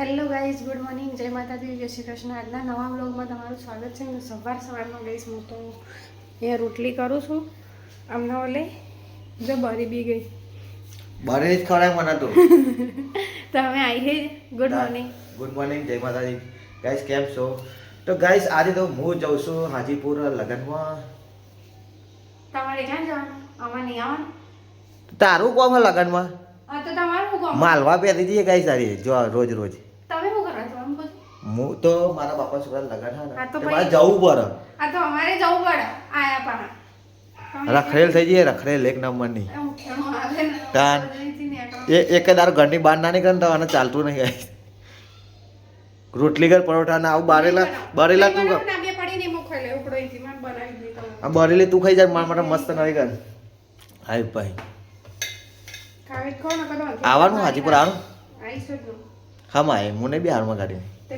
Hello guys good morning જય માતાજી જય શ્રી કૃષ્ણ. આજના નવા બ્લોગમાં તમારું સ્વાગત છે હું સવાર સવારમાં ગઈશ હું તો એ રોટલી કરું છું. અમને ઓલે જો બરી બી ગઈ. બરી જ ખરાય મને તો. તો અમે આવી ગુડ મોર્નિંગ ગુડ મોર્નિંગ જય માતાજી. ગાઈઝ કેમ છો? તો ગાઈસ આજે તો હું જઉં છું હાજીપુર લગ્નમાં. તમારે ક્યાં જવાનું? અમાર નહીં આવવાનું? તારું કોમ લગ્નમાં? હા તો તમારું માલવા પહેરી દઈએ ગાઈસ સારી જો રોજ રોજ તમે શું કરવા જવાનું કહો હું તો મારા બાપા છોકરા લગન હે તો મારે જવું પડે. આ તો અમારે જવું પડે આયા પણ. રખડેલ થઈ જઈએ રખડેલ એક નંબરની. તાન. એ એક દાર ઘરની બહાર ના નીકળે ને તો આને ચાલતું નહીં ગાઈસ રોટલી કર પરોઠા ના આવું બારેલા બારેલા તું આ બારેલી તું ખાઈ જાય મારા માટે મસ્ત નવી કર હાય ભાઈ. આવવાનું હાજીપુર આવવાનું હા. માય મને બી હારમાં ગાડી તે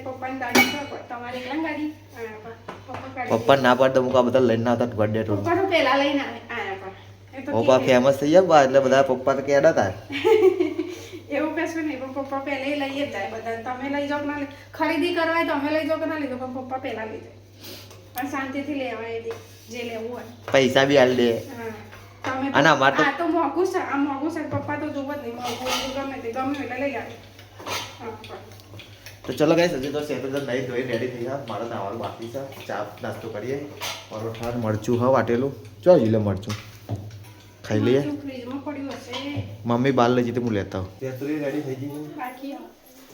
પપ્પા ના પાડતો મુકા બધા લઈને આવતા બર્થડે ટૂર પપ્પા તો તો ફેમસ થઈ ગયા બા એટલે બધા પપ્પા તો કેડા હતા. એવું કશું નહીં પણ પપ્પા પહેલે લઈ જ જાય બધા. તમે લઈ જાઓ કે ના ખરીદી કરવા તો અમે લઈ જાઓ કે ના લીધો પણ પપ્પા પહેલા લઈ જાય. પણ શાંતિથી લેવાય એ જે લેવું હોય. પૈસા બી હાલ દે. તમે અને અમાર તો- આ તો મોંઘું છે આ મોંઘું છે પપ્પા તો જોવો જ નહીં મોંઘું ગમે તે ગમે એટલે લઈ આવે. તો ચલો ગાઈસ હજી તો તો નહીં ધોઈ રેડી થઈ ગયા. મારે નાવાનું બાકી છે. ચા નાસ્તો કરીએ. પરોઠા મરચું હા વાટેલું. ચો લે મરચું. ખાઈ લઈએ. મમ્મી બાલ લઈ જતી હું લેતા સેતુરી રેડી થઈ ગઈ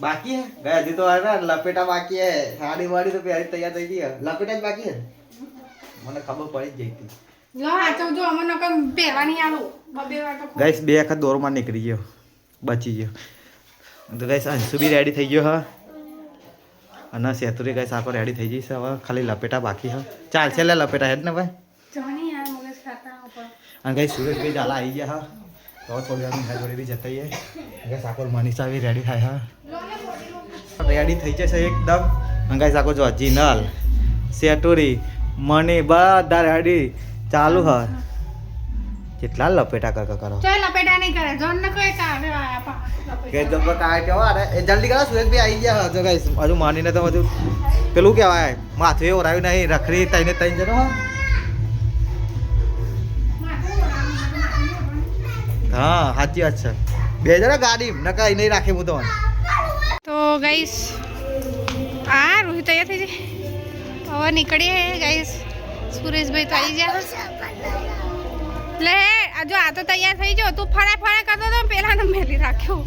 બાકી હે. ગયા હજી તો આ ને લપેટા બાકી હે. સાડી વાડી તો પહેરી તૈયાર થઈ ગઈ હે. લપેટા જ બાકી હે? મને ખબર પડી જ જઈ જો ગાઈસ બે વખત દોરમાં નીકળી ગયો. બચી ગયો. તો ગાઈસ અંશુ બી રેડી થઈ ગયો હા. અને સેતુરી ગાઈસ આખો રેડી થઈ જઈશ હવે ખાલી લપેટા બાકી હા ચાલશે લે લપેટા હેડ ને ભાઈ. જાલા અને ગાઈસ સુરેશભાઈ ઝાલા આવી ગયા હા તો થોડી મીઠા જોડે બી જતા ગાઈસ આખો મનીષા બી રેડી થાય હા રેડી થઈ જશે એકદમ. અને ગાઈસ આખો જો જીનલ સેતુરી મની બધા રેડી ચાલુ હા કેટલા લપેટા કર કરો? ચાલ લપેટા નહીં કરે જોન ને કોઈ આયા કે. જબ્બર કાય કેવો? અરે એ જલ્દી કરો સુરેશભાઈ આવી ગયા. જો ગાઈસ હજુ માનીને તો હજુ પેલું કહેવાય માથું ઓરાયું નહીં રખડી તઈને તઈને જતો હો. સાચી વાત છે. બે જણા ગાડી નકા નહીં રાખે હું તો તો ગાઈસ આ રોહિત તૈયાર થઈ જાય હવે નીકળીએ ગાઈસ સુરેશભાઈ તો આવી ગયા. લે આ જો આ તો તૈયાર થઈ ગયો. તું ફળા ફળા કરતો તો પેલા ને મેલી રાખ્યો.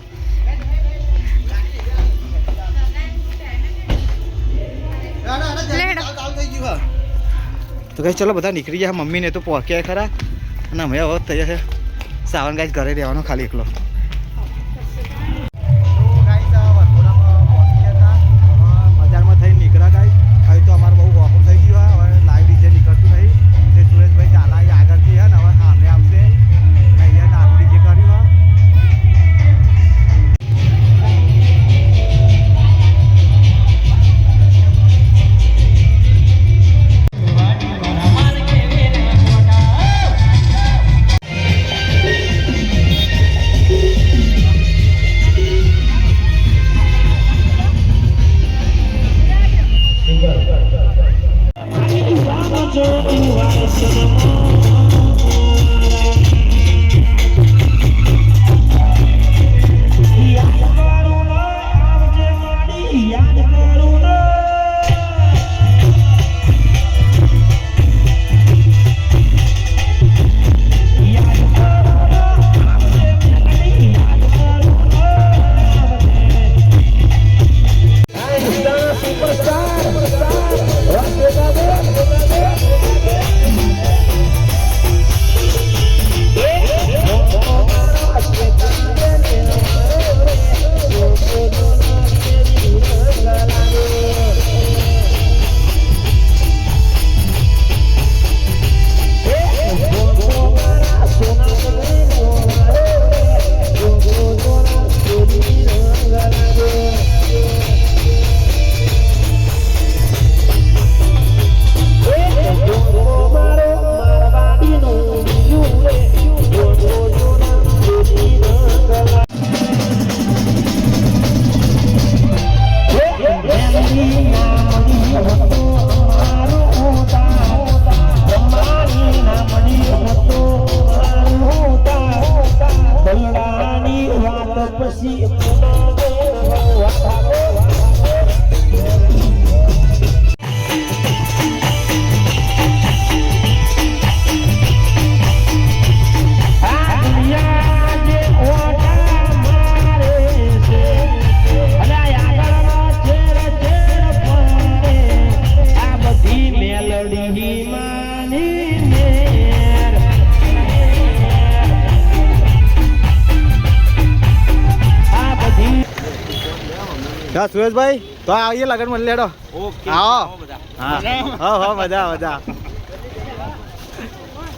તો કઈ ચલો બધા નીકળી ગયા. મમ્મીને તો પહોંચ્યા ખરા. અને અમે હવે તૈયાર છે. સાવન ગાય ઘરે રહેવાનો ખાલી એકલો. હા સુરેશભાઈ તો આવીએ લગન મળી લેડો ઓકે આવો હા હા હા મજા મજા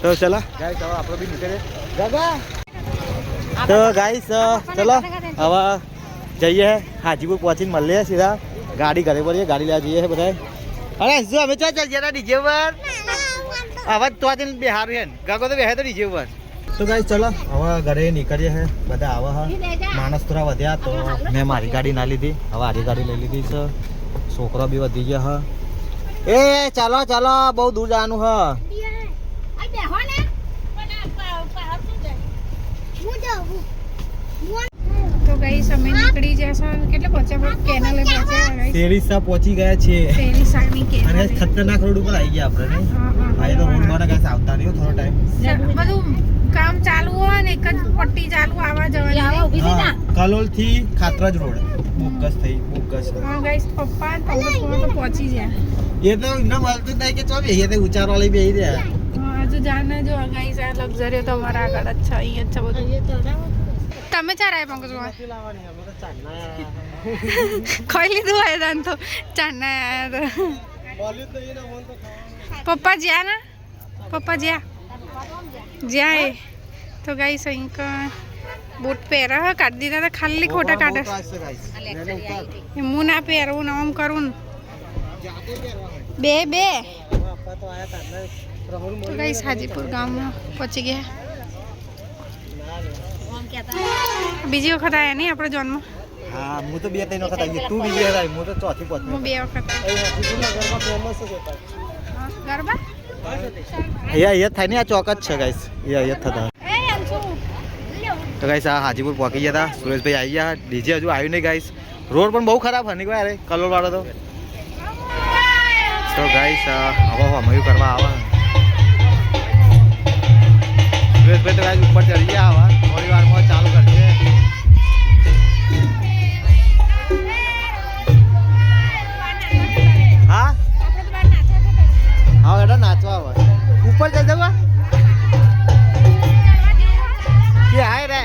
તો ચલો. આપણે બી નીકળે તો ગાઈસ ચલો હવે જઈએ. હાજીપુર પહોંચીને મળીએ સીધા. ગાડી ઘરે પડીએ ગાડી લેવા જઈએ બધા અરે જો અમે ચાલ ચાલ જરા ડીજે પર અવાજ તો આજે બિહાર છે ગગો તો બેહે તો ડીજે ઉપર. તો ગાઈ ચલો હવે ઘરે નીકળીએ છે બધા આવા હા. માણસ થોડા વધ્યા તો મેં મારી ગાડી ના લીધી હવે આરી ગાડી લઈ લીધી છે. છોકરો બી વધી ગયા હા. એ ચાલો ચાલો બહુ દૂર જવાનું હ. તો ગાઈસ અમે નીકળી જશો કેટલે પહોંચ્યા? કેનલે પહોંચ્યા તેરીસા પહોંચી ગયા છે અને ખતરનાક રોડ ઉપર આવી ગયા આપણે હા, હા. આજે તો રોડ પર કાંઈ આવતા નહીં થોડો ટાઈમ બધું કામ ચાલુ હોય ને એક જ પટ્ટી ચાલુ આવવા જવાની કલોલથી ખાતરજ રોડ. બોગસ થઈ બોગસ. હા ગાઈસ પપ્પા પપ્પા તો પહોંચી ગયા. એ તો એમને મળતું થાય કે ચો બેહીએ તે ઉચાર વાળી બેહી રહ્યા. હા હજુ જાને જો ગાઈસ આ લક્ઝરી તો અમારા આગળ જ છે અહીંયા છે બધું. તમે ચાર આવ્યા. પંકજ ખાઈ લીધું હોય તાન તો. ચાના આવ્યા તો. પપ્પા જ્યાં ને? પપ્પા જ્યાં? જ્યાં. એ તો ગાઈસ અહીં બૂટ પહેરા હા કાઢી દીધા હતા ખાલી ખોટા કાઢે. હું ના પહેરવું ને આમ કરું ને. બે બે. તો ગાઈસ હાજીપુર ગામમાં પહોંચી ગયા. બીજી વખત આવ્યા નહીં આપણે જોનમાં? હા હું તો બે ત્રણ વખત આવી તું બીજી વાર હું તો ચોથી પહોંચી હું બે વખત. ગરબા? અહીંયા અહીંયા થાય ને આ ચોક જ છે ગાઈસ અહીંયા જ થતા. તો ગાઈસ આ હાજીપુર પહોંચી ગયા હતા. સુરેશભાઈ આવી ગયા. ડીજે હજુ આવ્યું નહીં ગાઈસ રોડ પણ બહુ ખરાબ હની કોઈ અરે કલોલ વાળો તો તો ગાઈસ હવે હમયું કરવા આવે. સુરેશભાઈ તો ગાઈસ ઉપર ચડી ગયા આવા. થોડી વારમાં ચાલુ કરશે હા એડા નાચવા આવે ઉપર જઈ જવા કે હાય રે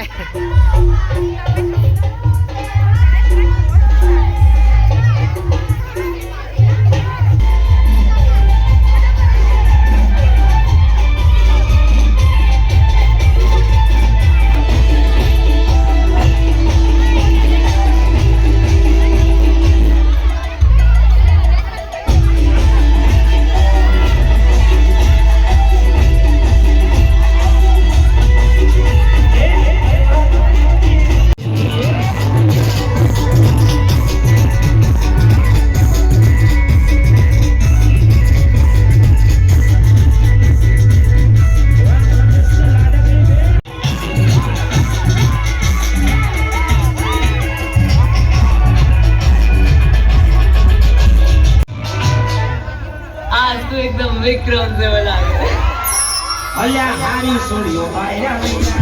અલ્યા હારી સોડિયો ભાઈ ઇન્સ્ટામાં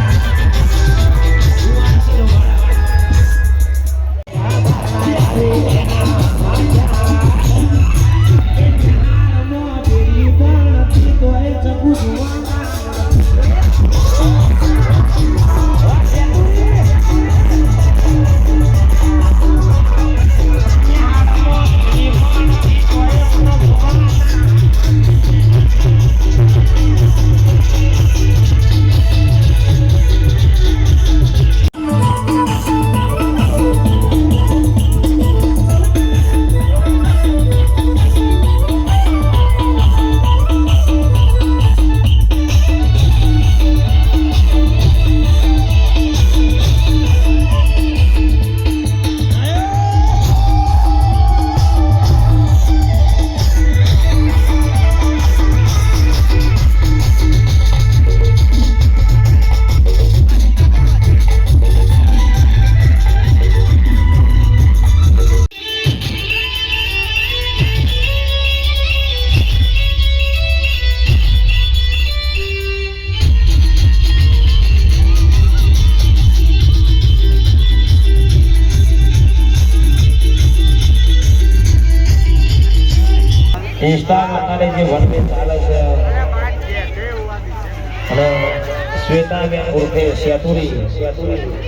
શ્વેતા બેન ઉર્ફે સેતુરી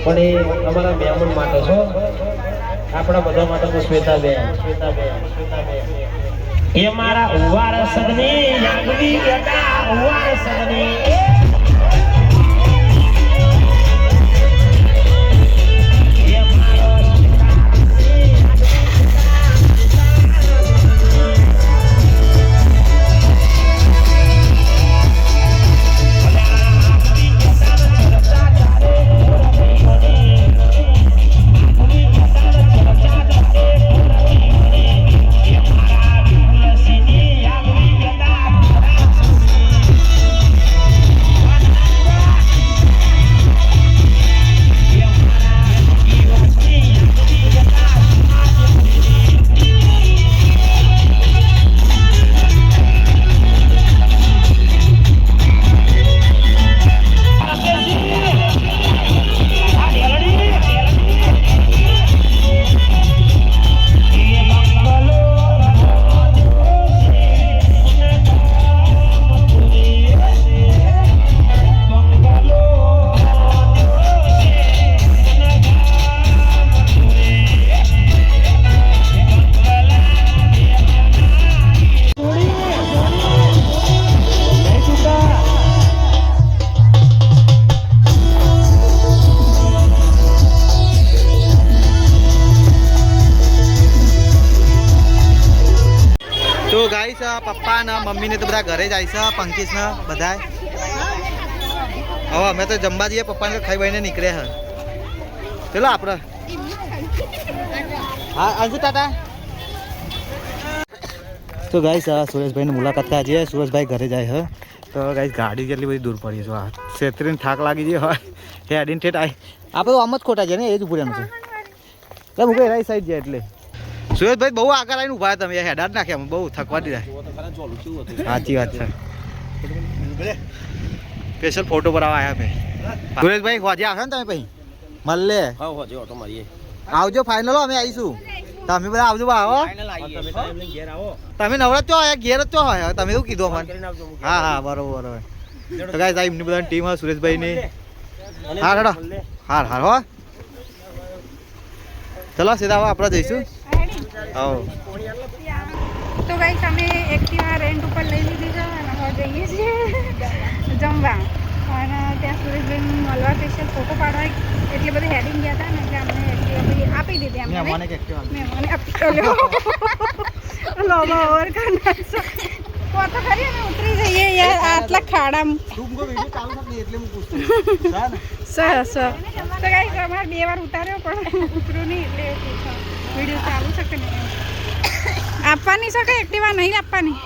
પણ એ અમારા મહેમાન માટે છો આપણા બધા માટે તો શ્વેતાબેન. શ્વેતાબેન શ્વેતાબેન એ મારા ઉવાર સદની યાદવી બેટા ઉવાર સગની પપ્પા મમ્મી ને તો બધા ઘરે જાય છે પંકીશ ને બધા હવે અમે તો જમવા જઈએ પપ્પા ને ખાઈ બહીને નીકળ્યા હે. ચલો આપણે હા અંશુ ટાટા. તો ગાઈસ સુરેશભાઈની મુલાકાત થાય છે સુરેશભાઈ ઘરે જાય હે. તો ગાઈસ, ગાડી કેટલી બધી દૂર પડી છે, આ છેતરીને થાક લાગી જાય હોય. હેડીને ઠેઠ આય. આપણે આમ જ ખોટા છે ને, એ જ ઉભું છે. એટલે રાઈ સાઈડ જાય એટલે. સુરેશભાઈ બહુ આગળ આવીને ઊભા તમે હેડા જ નાખ્યા બહુ થકવા દીધા સાચી વાત છે. સ્પેશિયલ ફોટો પર આવ્યા મેં સુરેશભાઈ હોજે આવશો ને તમે પછી? મળે આવજો ફાઇનલ અમે આવીશું. તમે બધા આવજો આવો. તમે નવરાત ચો આયા ઘેર જ ચો હોય તમે શું કીધું અમને? હા હા બરોબર બરોબર. તો ગાય એમની બધા ટીમ હોય સુરેશભાઈની. હા હેડો. હાર હાર હો. ચલો સીધા આપણે જઈશું. આવો તો ગાઈસ અમે એક્ટિવા રેન્ટ ઉપર લઈ લીધી છે અને હવે જઈએ છીએ જમવા. અને ત્યાં સુરેશભાઈ મળવા સ્પેશિયલ ફોટો પાડવા એટલે બધી હેડિંગ ગયા હતા ને એટલે અમને એક્ટિવા આપી દીધી અમને મને કે કેવા મેં મને આપી લોબા ઓવર કરના તો તો ખરી ઉતરી જઈએ યાર આટલા ખાડામાં. તું વિડિયો ચાલુ નથી એટલે હું પૂછતો હા ને? તો ગાઈસ અમારે બે વાર ઉતાર્યો પણ ઉતર્યું નહીં એટલે પૂછો. વીડિયો ચાલુ છે કે નહીં? આપવાની છે કે એક્ટિવા નહીં આપવાની?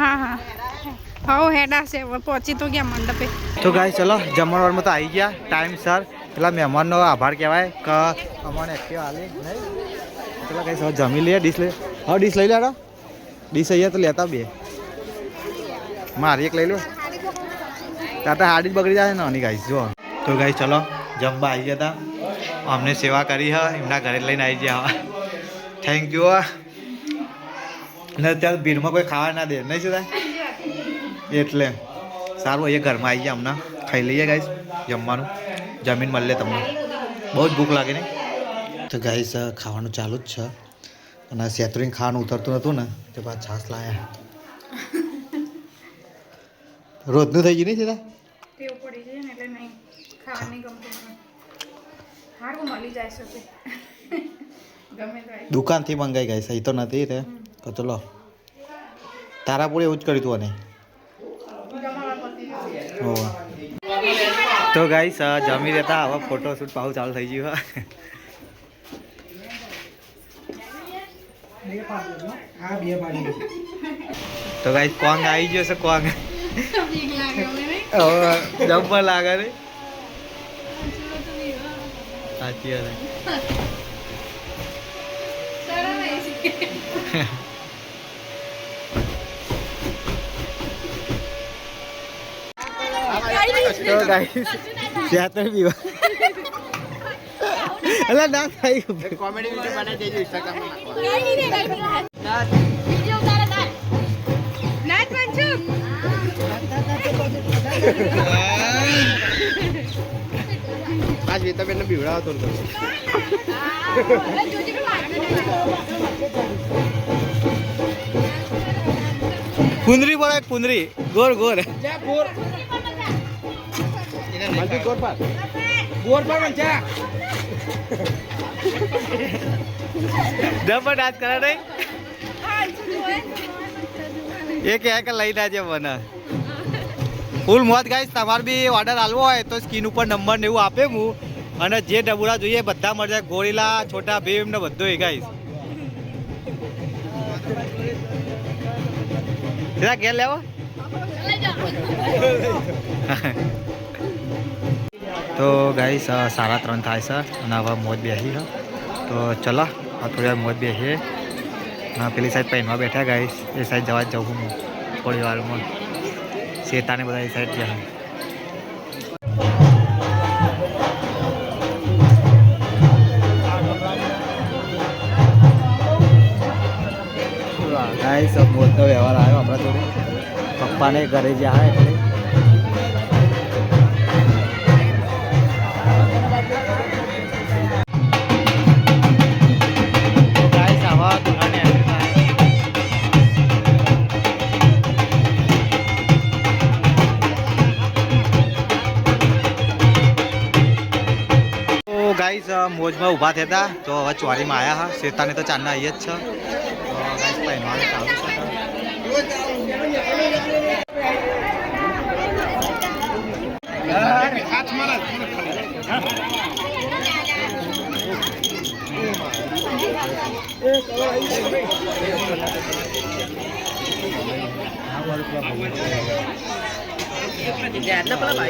હા હા. હવ હેડા છે પહોંચી તો ગયા મંડપે. તો ગાય ચલો જમણવારમાં તો આવી ગયા. ટાઈમ સર પેલા મહેમાનનો આભાર કહેવાય કે અમારે એક્ટિવ આલી, નહીં? પેલા ગાય સર જમી લઈએ ડીશ લઈ હા ડીશ લઈ લેડો ડીશ અહીંયા તો લેતા બે. મારી એક લઈ લો. તાતા હાડી જ બગડી જાય ને ગાય જો તો ગાય ચલો, જમવા આવી ગયા હતા અમને સેવા કરી હા એમના ઘરે લઈને આવી ગયા થેન્ક યુ ને અત્યારે ભીડમાં કોઈ ખાવા ના દે નહીં છે એટલે. સારું અહીંયા ઘરમાં આવી ગયા હમણાં ખાઈ લઈએ ગાઈસ જમવાનું. જમીન મળે તમને. બહુ જ ભૂખ લાગે ને તો ગાઈશ ખાવાનું ચાલુ જ છે. અને સેતરીને ખાવાનું ઉતરતું નહોતું ને તે બાદ છાસ લાયા. રોજનું થઈ ગયું નહીં સીધા ટેવ પડી જાય ને એટલે નહીં. ખાવાની ગમતું સારું મળી જાય છે તે. ગમે તો દુકાનથી મંગાઈ ગઈ સહી તો નથી તે. તો ચલો. તારા પૂરી એવું જ કર્યું તું અને તો ગાઈ ગાઈસ જમી રહેતા હવે ફોટોશૂટ પાછું ચાલુ થઈ ગયું તો ગાઈસ કોંગ આવી ગયો છે કોંગ. બીક લાગે નહીં? જબ્બર લાગે ને. સાચી વાત શરમ આવી છે. તો ગાઈસ ત્યાં તો પીવા અલા ના થાય નાચ પંચુ આ વેતા બેન ને બીવડાવો તો કુંદરી પડે કુંદરી ગોર ગોર. ગોર. પર ગોર પર મંચા જબર ડાન્સ કરે નહીં? એ કે લઈ લઈને છે મને. ફૂલ મોત ગાઈશ તમારે બી ઓર્ડર આલવો હોય તો સ્કીન ઉપર નંબર ને એવું આપે હું. અને જે ડબુડા જોઈએ બધા મળશે ગોરીલા, છોટા ભીમ ને બધું એ ગાઈસ સીધા ઘેર લેવો તો ગાઈસ સાડા ત્રણ થાય છે અને હવે મોજ બેસી છે. તો ચલો, આ થોડી વાર મોજ બેસીએ હા પેલી સાઈડ પહેરવા બેઠા ગાઈસ એ સાઈડ જવા જવું હું. થોડી વારમાં શેતાને બધા એ સાઈડ ગયા ગાઈસ મોટો વ્યવહાર આવ્યો આપણા જોડે પપ્પાને ઘરે જાય. એટલે તો મોજમાં ઊભા થયા હતા. તો હવે ચોરીમાં આવ્યા હા. શેતાને તો ચાંદના આવી જ છે. પહેરવાનું ચાલુ.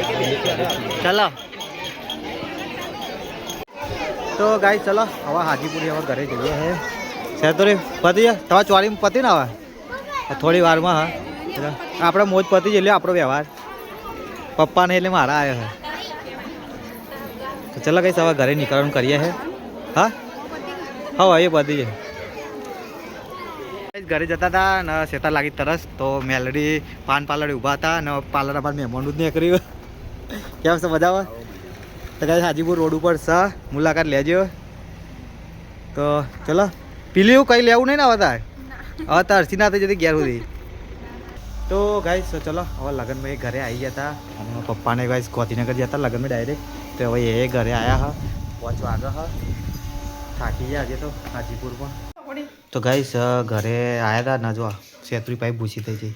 છે ચલો તો ગાઈ ચલો હવે હાજીપુરી હવે ઘરે જઈએ હે. શેતોરી પતી જાય તમારે ચોરી પતી ને હવે થોડી વારમાં, હા. આપણે મોજ પતી જઈએ આપણો વ્યવહાર. પપ્પાને એટલે મારા આવ્યો હે ચાલો કઈ હવે ઘરે નીકળવાનું કરીએ હે. હા? હા, એ પતી જાય ઘરે જતા હતા અને શેતા લાગી તરસ, તો મેલડી પાન પાર્લર ઊભા હતા અને પાલર બાદ મહેમાનું જ નહીં કર્યું કેમ છે, મજામાં? તો કદાચ હાજીપુર રોડ ઉપર છે મુલાકાત લેજો. તો ચલો. પીલીયું કંઈ લેવું નહીં ને અવતાર અવતાર સીના થઈ જતી ઘેર સુધી. તો ગાઈસ ચલો હવે લગ્નમાં એ ઘરે આવી ગયા હતા. અને પપ્પાને ગાઈસ ગોધીનગર ગયા હતા લગ્નમાં ડાયરેક્ટ તો હવે એ ઘરે આવ્યા હા. પહોંચવા આગળ હા. થાકી ગયા આજે તો હાજીપુરમાં તો ગાઈસ ઘરે આવ્યા હતા ના જો શેત્રી પાઈ ભૂસી થઈ જઈ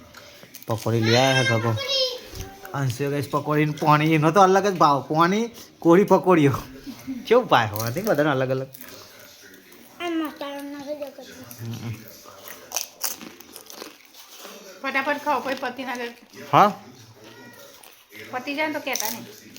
પકોડી લઈ આવ્યા હતા ગગો અંશે ગાઈસ પકોડીને પાણી એનો તો અલગ જ ભાવ. પાણી કોળી પકોડીઓ. કેવું પાય હોવાથી બધાને અલગ અલગ. ફટાફટ ખાઓ પછી પતિ હા? પતિ જાય તો કહેતા નહીં.